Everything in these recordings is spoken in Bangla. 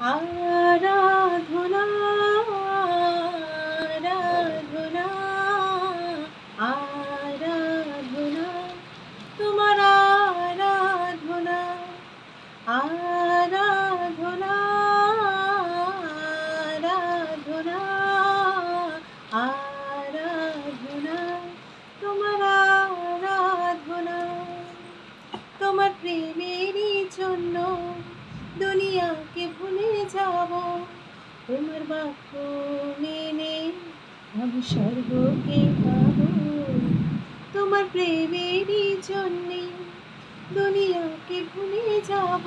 আরাধনা তোমার বাক্য মেনে আমি স্বর্গকে পাব। তোমার প্রেমেরই জন্যে দুনিয়াকে ভুলে যাব।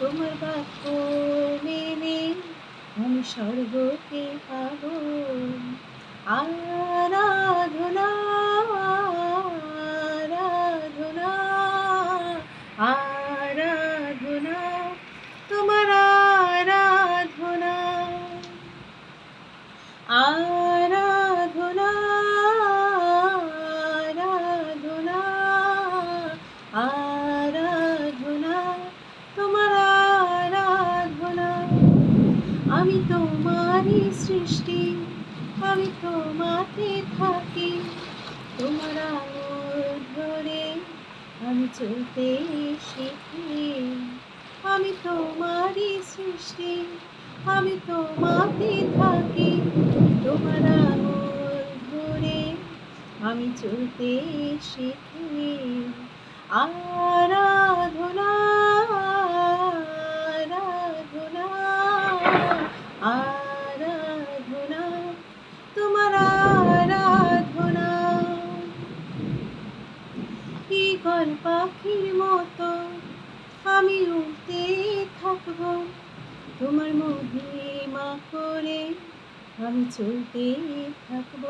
তোমার বাক্য মেনে আমি স্বর্গকে পাব। আরাধনা আমি তোমারই সৃষ্টি, আমি তোমাতে থাকি। তোমার ধরে আমি চলতে শিখি। আমি তোমারই সৃষ্টি, আমি তোমাতে থাকি। তোমার ধরে আমি চলতে শিখি। আরাধনা ঈগল পাখির মতো। আমি উঠতে থাকব তোমার মহিমা করে। আমি চলতে থাকব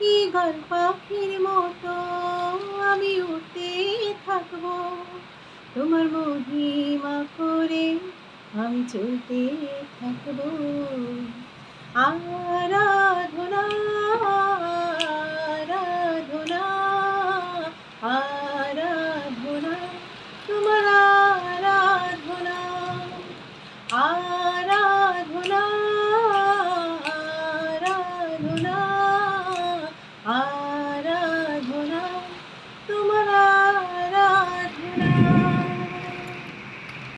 ঈগল পাখির মতো। আমি উঠতে থাকব তোমার মহিমা করে। আমি চলতে থাকব। আরাধনা आराधना तुम्हारा आराधना आ